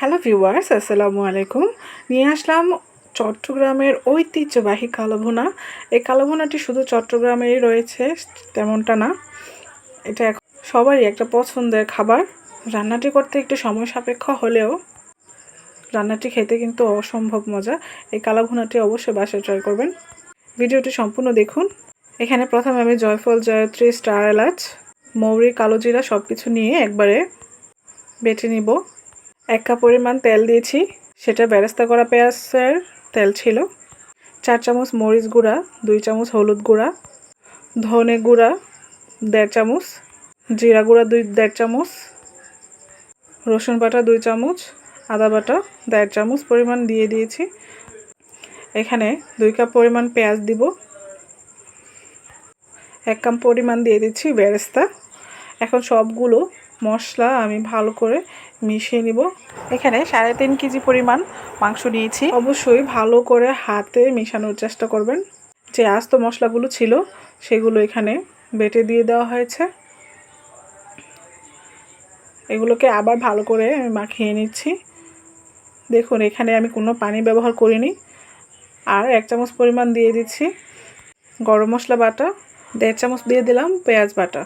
Hello viewers আসসালামু আলাইকুম নিয়ে আসলাম চট্টগ্রামের ঐতিহ্যবাহী কালোভুনা। এই কালোভুনাটি শুধু চট্টগ্রামেই রয়েছে, তেমনটা না। এটা সবারই একটা পছন্দের খাবার। রান্নাটি করতে একটু সময় সাপেক্ষ হলেও রান্নাটি খেতে কিন্তু অসম্ভব মজা। এই কালাভুনাটি অবশ্যই বাসায় ট্রাই করবেন। ভিডিওটি সম্পূর্ণ দেখুন। এখানে প্রথমে আমি জয়ফল, জয়ত্রী, স্টার এলাচ, মৌরি কালো জিরা সব কিছু নিয়ে একবারে বেটে নিব। এক কাপ পরিমাণ তেল দিয়েছি। সেটা বেরেস্তা করা পেঁয়াজের তেল ছিল। চার চামচ মরিচ গুঁড়া, দুই চামচ হলুদ গুঁড়া, ধনে গুঁড়া, দেড় চামচ, জিরা গুঁড়া, দুই, দেড় চামচ, রসুন বাটা, দুই চামচ, আদা বাটা, দেড় চামচ পরিমাণ দিয়ে দিয়েছি। এখানে দুই কাপ পরিমাণ পেঁয়াজ দিব। এক কাপ পরিমাণ দিয়ে দিচ্ছি বেরেস্তা এখন সবগুলো মশলা আমি ভালো করে মিশিয়ে নিব। এখানে সাড়ে তিন কেজি পরিমাণ মাংস নিয়েছি। অবশ্যই ভালো করে হাতে মিশানোর চেষ্টা করবেন। যে আস্ত মশলাগুলো ছিল, সেগুলো এখানে বেটে দিয়ে দেওয়া হয়েছে। এগুলোকে আবার ভালো করে আমি মাখিয়ে নিচ্ছি। দেখুন, এখানে আমি কোনো পানি ব্যবহার করিনি। আর এক চামচ পরিমাণ দিয়ে দিচ্ছি গরম মশলা বাটা, দেড় চামচ দিয়ে দিলাম পেঁয়াজ বাটা।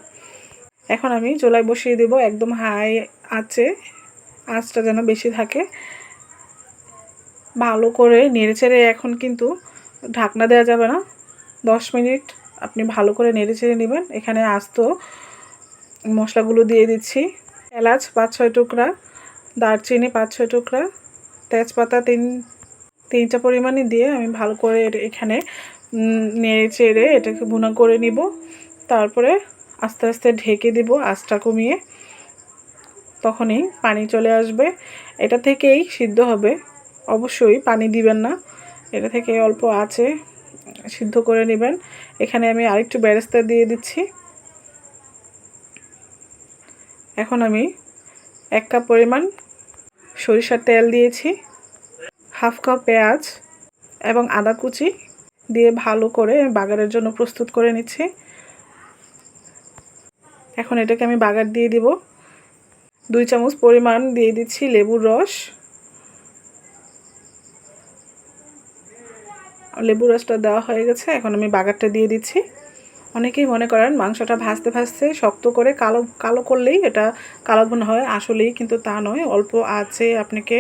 এখন আমি চোলায় বসিয়ে দেব একদম হাই আছে আঁচটা যেন বেশি থাকে। ভালো করে নেড়েচেড়ে এখন কিন্তু ঢাকনা দেওয়া যাবে না। দশ মিনিট আপনি ভালো করে নেড়েচেড়ে নেবেন। এখানে আস্ত মশলাগুলো দিয়ে দিচ্ছি। এলাচ পাঁচ ছয় টুকরা, দারচিনি পাঁচ ছয় টুকরা, তেজপাতা তিন তিনটা পরিমাণে দিয়ে আমি ভালো করে এখানে নেড়ে চেড়ে এটাকে ভুনা করে নিব। তারপরে আস্তে আস্তে ঢেকে দিব আঁচটা কমিয়ে। তখনই পানি চলে আসবে। এটা থেকেই সিদ্ধ হবে। অবশ্যই পানি দিবেন না। এটা থেকে অল্প আছে, সিদ্ধ করে নেবেন। এখানে আমি আরেকটু বেরেস্তা দিয়ে দিচ্ছি। এখন আমি এক কাপ পরিমাণ সরিষার তেল দিয়েছি, হাফ কাপ পেঁয়াজ এবং আদা কুচি দিয়ে ভালো করে বাগারের জন্য প্রস্তুত করে নিচ্ছি। এখন এটাকে আমি বাগার দিয়ে দিব। দুই চামচ পরিমাণ দিয়ে দিচ্ছি লেবুর রস। লেবুর রসটা দেওয়া হয়ে গেছে, এখন আমি বাগারটা দিয়ে দিচ্ছি। অনেকেই মনে করেন মাংসটা ভাজতে ভাজতে শক্ত করে কালো কালো করলেই এটা কালো ভুন হয়, আসলেই কিন্তু তা নয়। অল্প আছে আপনাকে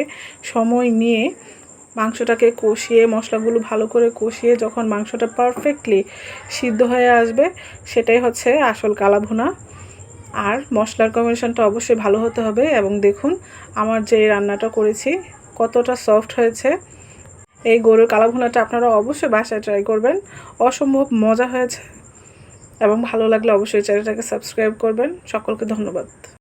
সময় নিয়ে মাংসটাকে কষিয়ে, মশলাগুলো ভালো করে কষিয়ে যখন মাংসটা পারফেক্টলি সিদ্ধ হয়ে আসবে, সেটাই হচ্ছে আসল কালা ভুনা আর মশলার কম্বিনেশনটা অবশ্যই ভালো হতে হবে এবং দেখুন, আমার যে রান্নাটা করেছি, কতটা সফট হয়েছে। এই গরুর কালা ভুনাটা আপনারা অবশ্যই বাসায় ট্রাই করবেন। অসম্ভব মজা হয়েছে এবং ভালো লাগলে অবশ্যই চ্যানেলটাকে সাবস্ক্রাইব করবেন। সকলকে ধন্যবাদ।